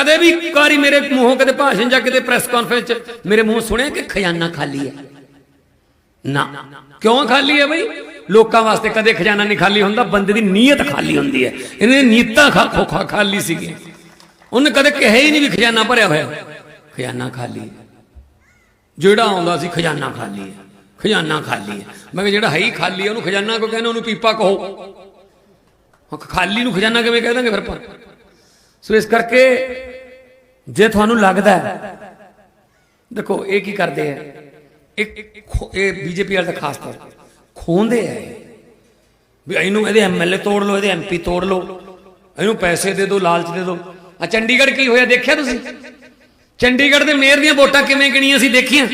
ਕਦੇ ਵੀ ਇੱਕ ਵਾਰੀ ਮੇਰੇ ਮੂੰਹੋਂ ਕਦੇ ਭਾਸ਼ਣ ਜਾਂ ਕਿਤੇ ਪ੍ਰੈਸ ਕਾਨਫਰੰਸ ਚ ਮੇਰੇ ਮੂੰਹੋਂ ਸੁਣਿਆ ਕਿ ਖਜ਼ਾਨਾ ਖਾਲੀ ਹੈ? ਨਾ। ਕਿਉਂ ਖਾਲੀ ਹੈ ਬਈ? ਲੋਕਾਂ ਵਾਸਤੇ ਕਦੇ ਖਜ਼ਾਨਾ ਨਹੀਂ ਖਾਲੀ ਹੁੰਦਾ, ਬੰਦੇ ਦੀ ਨੀਅਤ ਖਾਲੀ ਹੁੰਦੀ ਹੈ। ਇਹਨੇ ਨੀਤਾਂ ਖਾ ਖਾਲੀ ਸੀਗੀਆਂ। ਉਹਨੇ ਕਦੇ ਕਿਹਾ ਹੀ ਨਹੀਂ ਵੀ ਖਜ਼ਾਨਾ ਭਰਿਆ ਹੋਇਆ। ਖਜ਼ਾਨਾ ਖਾਲੀ ਹੈ। ਜਿਹੜਾ ਆਉਂਦਾ ਸੀ ਖਜ਼ਾਨਾ ਖਾਲੀ ਹੈ। ਖਜ਼ਾਨਾ ਖਾਲੀ ਹੈ। ਮੈਂ ਕਿਹਾ ਜਿਹੜਾ ਹੈ ਹੀ ਖਾਲੀ ਹੈ, ਉਹਨੂੰ ਖਜ਼ਾਨਾ ਕੋ ਕਹਿੰਦੇ? ਉਹਨੂੰ ਪੀਪਾ ਕਹੋ। ਖਾਲੀ ਨੂੰ ਖਜ਼ਾਨਾ ਕਿਵੇਂ ਕਹਿ ਦਾਂਗੇ ਫਿਰ ਪਰ ਸੋ ਇਸ ਕਰਕੇ ਜੇ ਤੁਹਾਨੂੰ ਲੱਗਦਾ ਹੈ, ਦੇਖੋ, ਇਹ ਕੀ ਕਰਦੇ ਆ ਇੱਕ ਇਹ ਬੀਜੇਪੀ ਵਾਲੇ ਦਾ ਖਾਸ ਤੌਰ ਤੇ ਖੋਂਦੇ ਆ ਵੀ ਇਹਨੂੰ ਇਹਦੇ ਐਮਐਲਏ ਤੋੜ ਲਓ, ਇਹਦੇ ਐਮਪੀ ਤੋੜ ਲਓ, ਇਹਨੂੰ ਪੈਸੇ ਦੇ ਦਿਓ, ਲਾਲਚ ਦੇ ਦਿਓ। ਆ ਚੰਡੀਗੜ੍ਹ ਕੀ ਹੋਇਆ, ਦੇਖਿਆ ਤੁਸੀਂ? ਚੰਡੀਗੜ੍ਹ ਦੇ ਮੇਅਰ ਦੀਆਂ ਵੋਟਾਂ ਕਿਵੇਂ ਗਿਣੀਆਂ ਸੀ ਦੇਖੀਆਂ?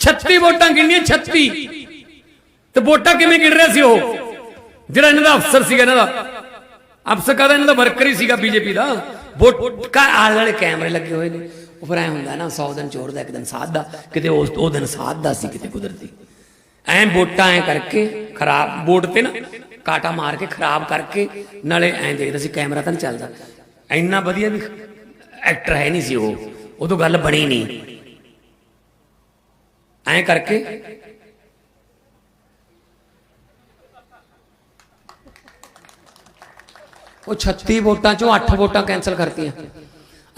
36 ਵੋਟਾਂ ਗਿਣੀਆਂ 36 ਤੇ ਵੋਟਾਂ ਕਿਵੇਂ ਗਿਣ ਰਿਹਾ ਸੀ ਉਹ? ਜਿਹੜਾ ਇਹਨਾਂ ਦਾ ਅਫਸਰ ਸੀਗਾ ਇਹਨਾਂ ਦਾ। ਅਫਸਰ ਕਹਦਾ ਇਹਨਾਂ ਦਾ ਵਰਕਰ ਹੀ ਸੀਗਾ ਬੀਜੇਪੀ ਦਾ। ਵੋਟ ਕਾ ਆਲੇ ਵਾਲੇ ਕੈਮਰੇ ਲੱਗੇ ਹੋਏ ਨੇ। ਉਹ ਫਿਰ ਐ ਹੁੰਦਾ ਨਾ 100 ਦਿਨ ਚੋਰ ਦਾ, ਇੱਕ ਦਿਨ ਸਾਧ ਦਾ। ਕਿਤੇ ਉਸ ਉਹ ਦਿਨ ਸਾਧ ਦਾ ਸੀ, ਕਿਤੇ ਕੁਦਰਤੀ। ਐ ਵੋਟਾਂ ਐ ਕਰਕੇ ਖਰਾਬ ਵੋਟ ਤੇ ਨਾ ਕਾਟਾ ਮਾਰ ਕੇ ਖਰਾਬ ਕਰਕੇ ਨਾਲੇ ਐ ਦੇਖਦਾ ਸੀ ਕੈਮਰਾ ਤਾਂ ਨਹੀਂ ਚੱਲਦਾ। ਇੰਨਾ ਵਧੀਆ ਵੀ ਐਕਟਰ ਹੈ ਨਹੀਂ ਸੀ ਉਹ। ਉਦੋਂ ਗੱਲ ਬਣੀ ਨਹੀਂ ਐ ਕਰਕੇ ਉਹ 36 ਵੋਟਾਂ ਚੋਂ 8 ਵੋਟਾਂ ਕੈਨਸਲ ਕਰਤੀਆਂ।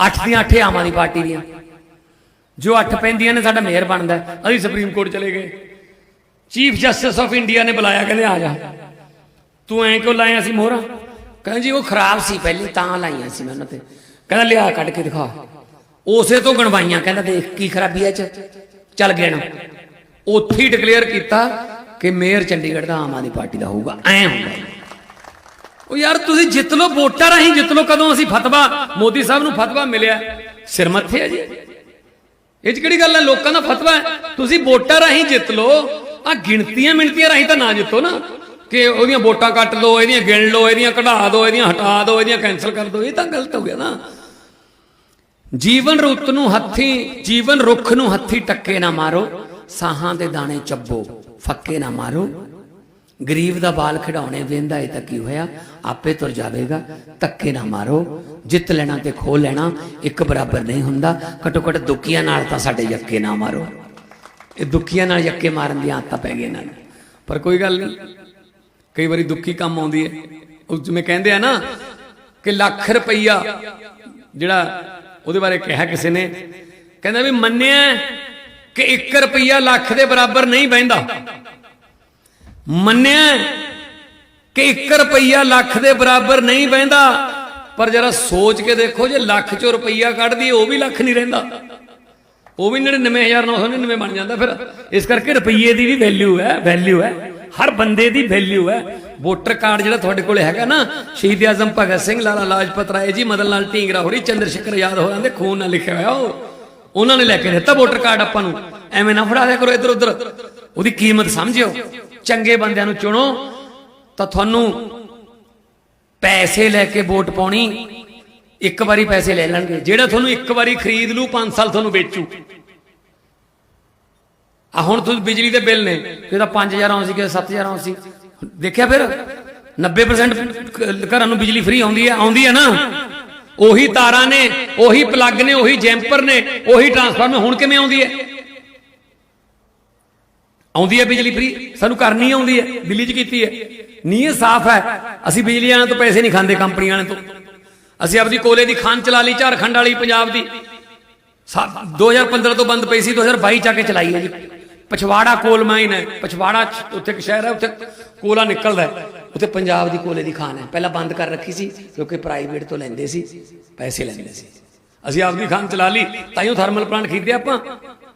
8 ਦੀਆਂ 8 ਆਮ ਆਦਮੀ ਪਾਰਟੀ ਦੀਆਂ। ਜੋ 8 ਪੈਂਦੀਆਂ ਨੇ ਸਾਡਾ ਮੇਅਰ ਬਣਦਾ ਅਸੀਂ ਸੁਪਰੀਮ ਕੋਰਟ ਚਲੇ ਗਏ। ਚੀਫ ਜਸਟਿਸ ਆਫ ਇੰਡੀਆ ਨੇ ਬੁਲਾਇਆ, ਕਹਿੰਦੇ ਆ ਜਾ। ਤੂੰ ਐਂ ਕਿਉਂ ਲਾਇਆ ਸੀ ਮੋਹਰਾਂ? ਕਹਿੰਦੇ ਜੀ, ਉਹ ਖਰਾਬ ਸੀ ਪਹਿਲੇ, ਤਾਂ ਲਾਈਆਂ ਸੀ ਮੈਂ ਉਹਨਾਂ ਤੇ। ਕਹਿੰਦਾ, ਲਿਆ ਕੱਢ ਕੇ ਦਿਖਾ। ਉਸੇ ਤੋਂ ਗਣਵਾਈਆਂ, ਕਹਿੰਦਾ, ਦੇਖ ਕੀ ਖਰਾਬੀ ਐ ਚ। ਚੱਲ ਗਿਣ ਉੱਥੇ ਹੀ ਡਿਕਲੇਅਰ ਕੀਤਾ ਕਿ ਮੇਅਰ ਚੰਡੀਗੜ੍ਹ ਦਾ ਆਮ ਆਦਮੀ ਪਾਰਟੀ ਦਾ ਹੋਊਗਾ। ਐ ਹੁੰਦਾ। ਉਹ ਯਾਰ ਤੁਸੀਂ ਜਿੱਤ ਲੋ ਵੋਟਾਂ ਰਾਹੀਂ ਜਿੱਤ ਲੋ ਕਦੋਂ ਅਸੀਂ ਫਤਵਾ, ਮੋਦੀ ਸਾਹਿਬ ਨੂੰ ਫਤਵਾ ਮਿਲਿਆ? ਸਿਰ ਮੱਥੇ ਹੈ ਜੀ। ਇਹ ਚ ਕਿਹੜੀ ਗੱਲ ਹੈ ਲੋਕਾਂ ਦਾ ਫਤਵਾ ਹੈ। ਤੁਸੀਂ ਵੋਟਾਂ ਰਾਹੀਂ ਜਿੱਤ ਲੋ ਆ ਗਿਣਤੀਆਂ ਮਿਣਤੀਆਂ ਰਾਹੀਂ ਤਾਂ ਨਾ ਜਿੱਤੋ ਨਾ। ਕਿ ਉਹਦੀਆਂ ਵੋਟਾਂ ਕੱਟ ਲਓ, ਇਹਦੀਆਂ ਗਿਣ ਲਓ, ਇਹਦੀਆਂ ਕਢਾ ਦੋ ਇਹਦੀਆਂ ਹਟਾ ਦੋ ਇਹਦੀਆਂ ਕੈਨਸਲ ਕਰ ਦੋ ਇਹ ਤਾਂ ਗਲਤ ਹੋ ਗਿਆ ਨਾ। ਜੀਵਨ ਰੁੱਤ ਨੂੰ ਹੱਥੀ, ਜੀਵਨ ਰੁੱਖ ਨੂੰ ਹੱਥੀ ਟੱਕੇ ਨਾ ਮਾਰੋ। ਸਾਹਾਂ ਦੇ ਦਾਣੇ ਚੱਬੋ, ਫੱਕੇ ਨਾ ਮਾਰੋ। ਗਰੀਬ ਦਾ ਬਾਲ ਖਿਡਾਉਣੇ ਵੇਂਦਾ ਇਹ ਤਾਂ ਕੀ ਹੋਇਆ? ਆਪੇ ਤੁਰ ਜਾਵੇਗਾ, ਧੱਕੇ ਨਾ ਮਾਰੋ, ਜਿੱਤ ਲੈਣਾ ਤੇ ਖੋ ਲੈਣਾ ਇੱਕ ਬਰਾਬਰ ਨਹੀਂ ਹੁੰਦਾ ਘਟੋ ਘਟ ਦੁੱਖੀਆਂ ਨਾਲ ਤਾਂ ਸਾਡੇ ਯੱਕੇ ਨਾ ਮਾਰੋ। ਇਹ ਦੁੱਖੀਆਂ ਨਾਲ ਯੱਕੇ ਮਾਰਨ ਦੀ ਆਦਤ ਪੈ ਗਈ ਇਹਨਾਂ ਨੂੰ। ਪਰ ਕੋਈ ਗੱਲ ਨਹੀਂ, ਕਈ ਵਾਰੀ ਦੁੱਖੀ ਕੰਮ ਆਉਂਦੀ ਹੈ ਉਹ ਜਿਵੇਂ ਕਹਿੰਦੇ ਆ ਨਾ ਕਿ ਲੱਖ ਰੁਪਈਆ ਜਿਹੜਾ ਉਹਦੇ ਬਾਰੇ ਕਿਹਾ ਕਿਸੇ ਨੇ, ਕਹਿੰਦਾ ਵੀ ਮੰਨਿਆ ਕਿ 1 ਰੁਪਈਆ ਲੱਖ ਦੇ ਬਰਾਬਰ ਨਹੀਂ ਬਹਿੰਦਾ। ਮੰਨਿਆ ਕਿ 1 ਰੁਪਈਆ ਲੱਖ ਦੇ ਬਰਾਬਰ ਨਹੀਂ ਬਹਿੰਦਾ, ਪਰ ਜਰਾ ਸੋਚ ਕੇ ਦੇਖੋ ਜੇ ਲੱਖ ਚੋਂ ਰੁਪਈਆ ਕੱਢਦੀ, ਉਹ ਵੀ ਲੱਖ ਨਹੀਂ ਰਹਿੰਦਾ। ਉਹ ਵੀ 99999 ਬਣ ਜਾਂਦਾ ਫਿਰ। ਇਸ ਕਰਕੇ ਰੁਪਈਏ ਦੀ ਵੀ ਵੈਲਿਊ ਹੈ ਵੈਲਿਊ ਹੈ। ਹਰ ਬੰਦੇ ਦੀ ਵੈਲਿਊ ਹੈ। ਵੋਟਰ ਕਾਰਡ ਜਿਹੜਾ ਤੁਹਾਡੇ ਕੋਲ ਹੈਗਾ ਨਾ, ਸ਼ਹੀਦ ਆਜ਼ਮ ਭਗਤ ਸਿੰਘ, ਲਾਲਾ ਲਾਜਪਤ ਰਾਏ ਜੀ, ਮਦਨ ਲਾਲ ਢੀਂਗਰਾ ਹੋਰੀ ਚੰਦਰ ਸ਼ੇਖਰ ਆਜ਼ਾਦ ਹੋਰਾਂ ਦੇ ਖੂਨ ਨਾਲ ਲਿਖਿਆ ਹੋਇਆ ਉਹ। ਉਹਨਾਂ ਨੇ ਲੈ ਕੇ ਦਿੱਤਾ ਵੋਟਰ ਕਾਰਡ ਆਪਾਂ ਨੂੰ। ਐਵੇਂ ਨਾ ਫੜਾ ਦਿਆ ਕਰੋ ਇੱਧਰ ਉੱਧਰ ਉਹਦੀ ਕੀਮਤ ਸਮਝਿਓ। ਚੰਗੇ ਬੰਦਿਆਂ ਨੂੰ ਚੁਣੋ। ਤਾਂ ਤੁਹਾਨੂੰ ਪੈਸੇ ਲੈ ਕੇ ਵੋਟ ਪਾਉਣੀ ਇੱਕ ਵਾਰੀ ਪੈਸੇ ਲੈ ਲੈਣਗੇ। ਜਿਹੜਾ ਤੁਹਾਨੂੰ ਇੱਕ ਵਾਰੀ ਖਰੀਦ ਲੂ 5 ਸਾਲ ਤੁਹਾਨੂੰ ਵੇਚੂ। ਆ ਹੁਣ ਤੁਸੀਂ ਬਿਜਲੀ ਦੇ ਬਿੱਲ ਨੇ। ਕਿਹਦਾ 5000 ਆਉਂਦੀ ਕਿ 7000 ਆਉਂਦੀ ਦੇਖਿਆ ਫਿਰ? 90% ਘਰਾਂ ਨੂੰ ਬਿਜਲੀ ਫ੍ਰੀ ਆਉਂਦੀ ਹੈ ਆਉਂਦੀ ਹੈ ਨਾ। ਉਹੀ ਤਾਰਾਂ ਨੇ, ਉਹੀ ਪਲੱਗ ਨੇ, ਉਹੀ ਜੈਂਪਰ ਨੇ, ਉਹੀ ਟਰਾਂਸਫਾਰਮਰ ਹੁਣ ਕਿਵੇਂ ਆਉਂਦੀ ਹੈ? ਆਉਂਦੀ ਹੈ ਬਿਜਲੀ ਫ੍ਰੀ? ਸਾਨੂੰ ਕਰਨੀ ਆਉਂਦੀ ਹੈ, ਦਿੱਲੀ 'ਚ ਕੀਤੀ ਹੈ। ਨੀਅਤ ਸਾਫ਼ ਹੈ। ਅਸੀਂ ਬਿਜਲੀ ਵਾਲਿਆਂ ਤੋਂ ਪੈਸੇ ਨਹੀਂ ਖਾਂਦੇ, ਕੰਪਨੀ ਵਾਲਿਆਂ ਤੋਂ। ਅਸੀਂ ਆਪਦੀ ਕੋਲੇ ਦੀ ਖਾਨ ਚਲਾ ਲਈ, ਝਾਰਖੰਡ ਵਾਲੀ, ਪੰਜਾਬ ਦੀ। ਸਾ- 2015 ਤੋਂ ਬੰਦ ਪਈ ਸੀ 2022 ਚ ਆ ਕੇ ਚਲਾਈ ਹੈ ਜੀ। ਪਛਵਾੜਾ ਕੋਲ ਮਾਈਨ ਹੈ। ਪਛਵਾੜਾ ਉੱਥੇ ਇੱਕ ਸ਼ਹਿਰ ਹੈ, ਉੱਥੇ ਕੋਲਾ ਨਿਕਲਦਾ ਉੱਥੇ ਪੰਜਾਬ ਦੀ ਕੋਲੇ ਦੀ ਖਾਨ ਹੈ। ਪਹਿਲਾਂ ਬੰਦ ਕਰ ਰੱਖੀ ਸੀ, ਕਿਉਂਕਿ ਪ੍ਰਾਈਵੇਟ ਤੋਂ ਲੈਂਦੇ ਸੀ, ਪੈਸੇ ਲੈਂਦੇ ਸੀ। ਅਸੀਂ ਆਪਦੀ ਖਾਨ ਚਲਾ ਲਈ ਤਾਂ ਹੀ ਥਰਮਲ ਪਲਾਂਟ ਖਰੀਦਿਆ ਆਪਾਂ।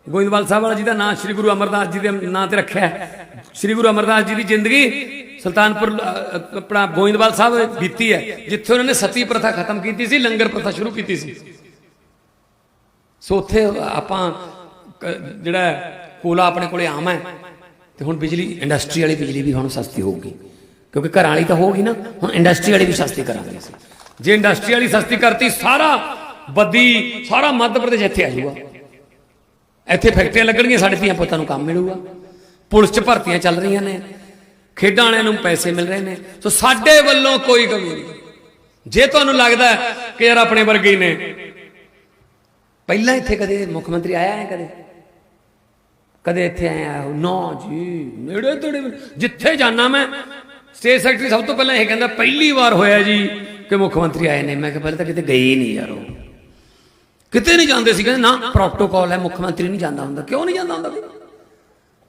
ਗੋਇੰਦਵਾਲ ਸਾਹਿਬ ਵਾਲਾ ਜੀ ਦਾ ਨਾਮ ਸ੍ਰੀ ਗੁਰੂ ਅਮਰਦਾਸ ਜੀ ਦੇ ਨਾਂ ਤੇ ਰੱਖਿਆ ਹੈ। ਸ੍ਰੀ ਗੁਰੂ ਅਮਰਦਾਸ ਜੀ ਦੀ ਜ਼ਿੰਦਗੀ ਸੁਲਤਾਨਪੁਰ ਆਪਣਾ ਗੋਇੰਦਵਾਲ ਸਾਹਿਬ ਬੀਤੀ ਹੈ, ਜਿੱਥੇ ਉਹਨਾਂ ਨੇ ਸਤੀ ਪ੍ਰਥਾ ਖਤਮ ਕੀਤੀ ਸੀ, ਲੰਗਰ ਪ੍ਰਥਾ ਸ਼ੁਰੂ ਕੀਤੀ ਸੀ। ਸੋ ਉੱਥੇ ਆਪਾਂ ਜਿਹੜਾ ਕੋਲਾ ਆਪਣੇ ਕੋਲੇ ਆਮ ਹੈ, ਤੇ ਹੁਣ ਬਿਜਲੀ, ਇੰਡਸਟਰੀ ਵਾਲੀ ਬਿਜਲੀ ਵੀ ਹੁਣ ਸਸਤੀ ਹੋਊਗੀ। ਕਿਉਂਕਿ ਘਰਾਂ ਵਾਲੀ ਤਾਂ ਹੋਊਗੀ ਨਾ, ਹੁਣ ਇੰਡਸਟਰੀ ਵਾਲੀ ਵੀ ਸਸਤੀ ਕਰਾਂਗੇ ਜੇ ਇੰਡਸਟਰੀ ਵਾਲੀ ਸਸਤੀ ਕਰਤੀ, ਸਾਰਾ ਬੱਦੀ, ਸਾਰਾ ਮੱਧ ਪ੍ਰਦੇਸ਼ ਇੱਥੇ ਆ ਜਾਊਗਾ। ਇੱਥੇ ਫੈਕਟਰੀਆਂ ਲੱਗਣਗੀਆਂ, ਸਾਡੇ ਧੀਆਂ ਪੁੱਤਾਂ ਨੂੰ ਕੰਮ ਮਿਲੂਗਾ। ਪੁਲਿਸ 'ਚ ਭਰਤੀਆਂ ਚੱਲ ਰਹੀਆਂ ਨੇ, ਖੇਡਾਂ ਵਾਲਿਆਂ ਨੂੰ ਪੈਸੇ ਮਿਲ ਰਹੇ ਨੇ। ਸੋ ਸਾਡੇ ਵੱਲੋਂ ਕੋਈ ਕਮੀ ਨਹੀਂ। ਜੇ ਤੁਹਾਨੂੰ ਲੱਗਦਾ ਕਿ ਯਾਰ ਆਪਣੇ ਵਰਗੇ ਹੀ ਨੇ, ਪਹਿਲਾਂ ਇੱਥੇ ਕਦੇ ਮੁੱਖ ਮੰਤਰੀ ਆਇਆ ਹੈ ਕਦੇ? ਕਦੇ ਇੱਥੇ ਆਇਆ ਹੋ? ਨਾ ਜੀ, ਨੇੜੇ ਤੇੜੇ ਜਿੱਥੇ ਜਾਣਾ ਮੈਂ, ਸਟੇਟ ਸੈਕਟਰੀ ਸਭ ਤੋਂ ਪਹਿਲਾਂ ਇਹ ਕਹਿੰਦਾ, ਪਹਿਲੀ ਵਾਰ ਹੋਇਆ ਜੀ ਕਿ ਮੁੱਖ ਮੰਤਰੀ ਆਏ ਨੇ। ਮੈਂ ਕਿਹਾ, ਪਹਿਲਾਂ ਤਾਂ ਕਿਤੇ ਗਏ ਹੀ ਨਹੀਂ ਯਾਰ ਉਹ। ਕਿਤੇ ਨਹੀਂ ਜਾਂਦੇ ਸੀ, ਕਹਿੰਦੇ ਨਾ ਪ੍ਰੋਟੋਕਾਲ ਹੈ ਮੁੱਖ ਮੰਤਰੀ ਨਹੀਂ ਜਾਂਦਾ ਹੁੰਦਾ। ਕਿਉਂ ਨਹੀਂ ਜਾਂਦਾ ਹੁੰਦਾ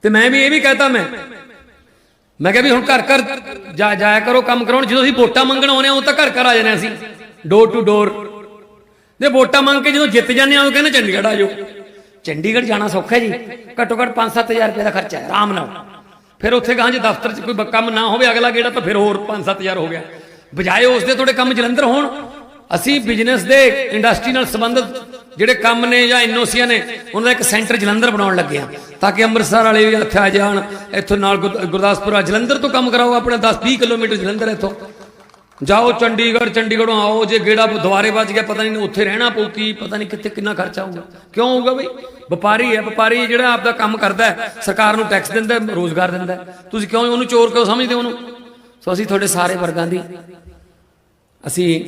ਤੇ ਮੈਂ ਵੀ ਇਹ ਵੀ ਕਹਤਾ ਮੈਂ। ਮੈਂ ਕਿਹਾ ਵੀ ਹੁਣ ਘਰ ਘਰ ਜਾ ਜਾਇਆ ਕਰੋ, ਕੰਮ ਕਰਾਉਣ। ਜਦੋਂ ਅਸੀਂ ਵੋਟਾਂ ਮੰਗਣ ਆਉਂਦੇ ਹਾਂ ਉਹ ਤਾਂ ਘਰ ਘਰ ਆ ਜਾਂਦੇ ਅਸੀਂ। ਡੋਰ ਟੂ ਡੋਰ ਤੇ ਵੋਟਾਂ ਮੰਗ ਕੇ ਜਦੋਂ ਜਿੱਤ ਜਾਂਦੇ ਆ ਉਹ ਕਹਿੰਦੇ ਚੰਡੀਗੜ੍ਹ ਆ ਜਾਓ। ਚੰਡੀਗੜ੍ਹ ਜਾਣਾ ਸੌਖਾ ਜੀ। ਘੱਟੋ ਘੱਟ 5-7000 ਰੁਪਏ ਦਾ ਖਰਚਾ ਹੈ, ਆਰਾਮ ਨਾਲ। ਫਿਰ ਉੱਥੇ ਗਾਂ ਜੇ ਦਫ਼ਤਰ 'ਚ ਕੋਈ ਕੰਮ ਨਾ ਹੋਵੇ, ਅਗਲਾ ਗੇੜਾ ਤਾਂ ਫਿਰ ਹੋਰ 5-7000 ਹੋ ਗਿਆ। ਬਜਾਏ ਉਸ ਦੇ ਥੋੜੇ ਕੰਮ ਜਲੰਧਰ ਹੋਣ। ਅਸੀਂ ਬਿਜ਼ਨਸ ਦੇ ਇੰਡਸਟਰੀ ਨਾਲ ਸੰਬੰਧਿਤ ਜਿਹੜੇ ਕੰਮ ਨੇ ਜਾਂ ਐਨਓਸੀਆਂ ਨੇ, ਉਹਨਾਂ ਦਾ ਇੱਕ ਸੈਂਟਰ ਜਲੰਧਰ ਬਣਾਉਣ ਲੱਗੇ ਆ, ਤਾਂ ਕਿ ਅੰਮ੍ਰਿਤਸਰ ਵਾਲੇ ਵੀ ਇੱਥੇ ਆ ਜਾਣ, ਇੱਥੋਂ ਨਾਲ ਗੁਰ- ਗੁਰਦਾਸਪੁਰ ਆ, ਜਲੰਧਰ ਤੋਂ ਕੰਮ ਕਰਾਓ ਆਪਣਾ 10-20 ਕਿਲੋਮੀਟਰ ਜਲੰਧਰ ਇੱਥੋਂ। ਜਾਓ ਚੰਡੀਗੜ੍ਹ, ਚੰਡੀਗੜ੍ਹੋਂ ਆਓ, ਜੇ ਗੇੜਾ ਦੁਆਰੇ ਵੱਜ ਗਿਆ, ਪਤਾ ਨਹੀਂ ਉੱਥੇ ਰਹਿਣਾ ਪਊ ਕੀ, ਪਤਾ ਨਹੀਂ ਕਿੱਥੇ ਕਿੰਨਾ ਖਰਚਾ ਹੋਊਗਾ ਕਿਉਂ ਹੋਊਗਾ ਬਈ? ਵਪਾਰੀ ਹੈ, ਵਪਾਰੀ ਜਿਹੜਾ ਆਪਦਾ ਕੰਮ ਕਰਦਾ ਹੈ, ਸਰਕਾਰ ਨੂੰ ਟੈਕਸ ਦਿੰਦਾ ਹੈ, ਰੋਜ਼ਗਾਰ ਦਿੰਦਾ ਹੈ। ਤੁਸੀਂ ਕਿਉਂ ਉਹਨੂੰ ਚੋਰ ਕਿਉਂ ਸਮਝਦੇ ਹੋ ਉਹਨੂੰ? ਸੋ ਅਸੀਂ ਤੁਹਾਡੇ ਸਾਰੇ ਵਰਗਾਂ ਦੀ, ਅਸੀਂ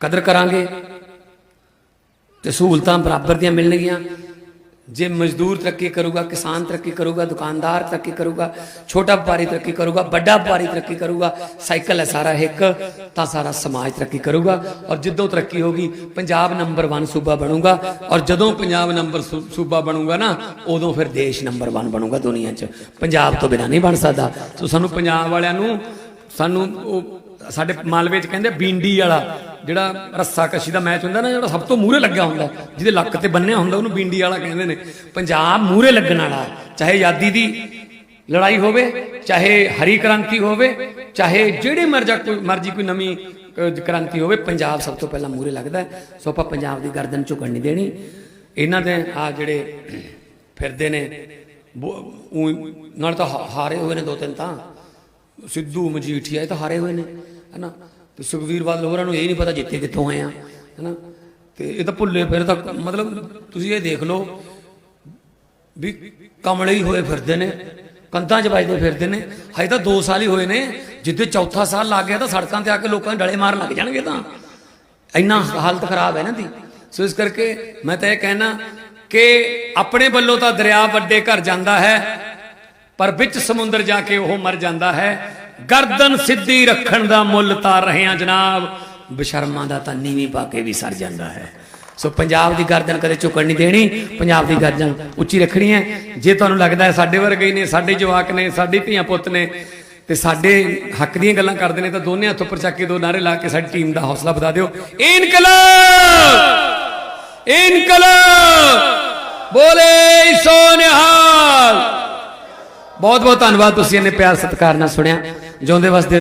ਕਦਰ ਕਰਾਂਗੇ। ਤੇ ਸਹੂਲਤਾਂ ਬਰਾਬਰ ਦੀਆਂ ਮਿਲਣਗੀਆਂ। ਜੇ ਮਜ਼ਦੂਰ ਤਰੱਕੀ ਕਰੂਗਾ, ਕਿਸਾਨ ਤਰੱਕੀ ਕਰੂਗਾ, ਦੁਕਾਨਦਾਰ ਤਰੱਕੀ ਕਰੂਗਾ, ਛੋਟਾ ਵਪਾਰੀ ਤਰੱਕੀ ਕਰੂਗਾ, ਵੱਡਾ ਵਪਾਰੀ ਤਰੱਕੀ ਕਰੂਗਾ, ਸਾਈਕਲ ਹੈ ਸਾਰਾ ਇੱਕ, ਤਾਂ ਸਾਰਾ ਸਮਾਜ ਤਰੱਕੀ ਕਰੂਗਾ। ਔਰ ਜਿੱਦੋਂ ਤਰੱਕੀ ਹੋਗੀ ਪੰਜਾਬ ਨੰਬਰ 1 ਸੂਬਾ ਬਣੂਗਾ। ਔਰ ਜਦੋਂ ਪੰਜਾਬ ਨੰਬਰ ਸੂ- ਸੂਬਾ ਬਣੂਗਾ ਨਾ, ਉਦੋਂ ਫਿਰ ਦੇਸ਼ ਨੰਬਰ 1 ਬਣੂਗਾ ਦੁਨੀਆ 'ਚ। ਪੰਜਾਬ ਤੋਂ ਬਿਨਾਂ ਨਹੀਂ ਬਣ ਸਕਦਾ। ਸੋ ਸਾਨੂੰ ਪੰਜਾਬ ਵਾਲਿਆਂ ਨੂੰ, ਸਾਨੂੰ ਉਹ, ਸਾਡੇ ਮਾਲਵੇ 'ਚ ਕਹਿੰਦੇ ਬੀਂਡੀ ਵਾਲਾ। ਜਿਹੜਾ ਰੱਸਾ ਕਸ਼ੀ ਦਾ ਮੈਚ ਹੁੰਦਾ ਨਾ, ਜਿਹੜਾ ਸਭ ਤੋਂ ਮੂਹਰੇ ਲੱਗਿਆ ਹੁੰਦਾ, ਜਿਹਦੇ ਲੱਕ ਤੇ ਬੰਨਿਆ ਹੁੰਦਾ, ਉਹਨੂੰ ਬਿੰਡੀ ਵਾਲਾ ਕਹਿੰਦੇ ਨੇ। ਪੰਜਾਬ ਮੂਹਰੇ ਲੱਗਣ ਵਾਲਾ, ਚਾਹੇ ਆਜ਼ਾਦੀ ਦੀ ਲੜਾਈ ਹੋਵੇ, ਚਾਹੇ ਹਰੀ ਕ੍ਰਾਂਤੀ ਹੋਵੇ, ਚਾਹੇ ਜਿਹੜੇ ਮਰਜ਼ਾ ਕੋਈ ਮਰਜ਼ੀ ਕੋਈ ਨਵੀਂ ਕ੍ਰਾਂਤੀ ਹੋਵੇ, ਪੰਜਾਬ ਸਭ ਤੋਂ ਪਹਿਲਾਂ ਮੂਹਰੇ ਲੱਗਦਾ ਸੋ ਆਪਾਂ ਪੰਜਾਬ ਦੀ ਗਰਦਨ ਝੁਕਣ ਨਹੀਂ ਦੇਣੀ। ਇਹਨਾਂ ਦੇ ਆ ਜਿਹੜੇ ਫਿਰਦੇ ਨੇ, ਬੋ- ਊਂ ਨਾਲ ਤਾਂ ਹਾਰੇ ਹੋਏ ਨੇ ਦੋ ਤਿੰਨ ਤਾਂ। ਸਿੱਧੂ, ਮਜੀਠੀਆ, ਇਹ ਤਾਂ ਹਾਰੇ ਹੋਏ ਨੇ, ਹਨਾ? ਤੇ ਸੁਖਵੀਰ ਬਾਦਲ ਹੋਰਾਂ ਨੂੰ ਇਹ ਨਹੀਂ ਪਤਾ ਜਿੱਤੇ ਕਿੱਥੋਂ ਆਏ ਆ, ਹੈਨਾ? ਤੇ ਇਹ ਤਾਂ ਭੁੱਲੇ ਫਿਰ ਤਾਂ ਮਤਲਬ ਤੁਸੀਂ ਇਹ ਦੇਖ ਲਓ ਵੀ ਕਮਲੇ ਹੀ ਹੋਏ ਫਿਰਦੇ ਨੇ, ਕੰਧਾਂ 'ਚ ਵੱਜਦੇ ਫਿਰਦੇ ਨੇ। ਹਜੇ ਤਾਂ 2 ਸਾਲ ਹੀ ਹੋਏ ਨੇ, ਜਿੱਦੇ ਚੌਥਾ ਸਾਲ ਲੱਗ ਗਿਆ ਤਾਂ ਸੜਕਾਂ ਤੇ ਆ ਕੇ ਲੋਕਾਂ ਦੇ ਡਲੇ ਮਾਰਨ ਲੱਗ ਜਾਣਗੇ ਤਾਂ। ਇੰਨਾ ਹਾਲਤ ਖਰਾਬ ਹੈ ਨਾ ਦੀ ਸੋ ਇਸ ਕਰਕੇ ਮੈਂ ਤਾਂ ਇਹ ਕਹਿਣਾ ਕਿ ਆਪਣੇ ਵੱਲੋਂ ਤਾਂ ਦਰਿਆ ਵੱਡੇ ਘਰ ਜਾਂਦਾ ਹੈ, ਪਰ ਵਿੱਚ ਸਮੁੰਦਰ ਜਾ ਕੇ ਉਹ ਮਰ ਜਾਂਦਾ ਹੈ। ਗਰਦਨ ਸਿੱਧੀ ਰੱਖਣ ਦਾ ਮੁੱਲ ਤਾਰ ਰਹੇ ਆ ਜਨਾਬ। ਬਸ਼ਰਮਾਂ ਦਾ ਤਾਂ ਨੀਵੀਂ ਪਾ ਕੇ ਵੀ ਸਰ ਜਾਂਦਾ ਹੈ। ਸੋ ਪੰਜਾਬ ਦੀ ਗਰਦਨ ਕਦੇ ਝੁਕਣ ਨਹੀਂ ਦੇਣੀ, ਪੰਜਾਬ ਦੀ ਗਰਦਨ ਉੱਚੀ ਰੱਖਣੀ ਹੈ। ਜੇ ਤੁਹਾਨੂੰ ਲੱਗਦਾ ਹੈ ਸਾਡੇ ਵਰਗੇ ਨੇ, ਸਾਡੇ ਜਵਾਕ ਨੇ, ਸਾਡੀ ਧੀਆਂ ਪੁੱਤ ਨੇ, ਤੇ ਸਾਡੇ ਹੱਕ ਦੀਆਂ ਗੱਲਾਂ ਕਰਦੇ ਨੇ, ਤਾਂ ਦੋਨੇ ਹੱਥ ਉੱਪਰ ਚੱਕ ਕੇ ਦੋ ਨਾਰੇ ਲਾ ਕੇ ਸਾਡੀ ਟੀਮ ਦਾ ਹੌਸਲਾ ਵਧਾ ਦਿਓ। ਇਨਕਲਾਬ! ਇਨਕਲਾਬ! ਬੋਲੇ ਸੋ ਨਿਹਾਲ ਬਹੁਤ ਬਹੁਤ ਧੰਨਵਾਦ। ਤੁਸੀਂ ਇਹਨੇ ਪਿਆਰ ਸਤਿਕਾਰ ਨਾਲ ਸੁਣਿਆ। ਜਿਉਂਦੇ ਵਸਦੇ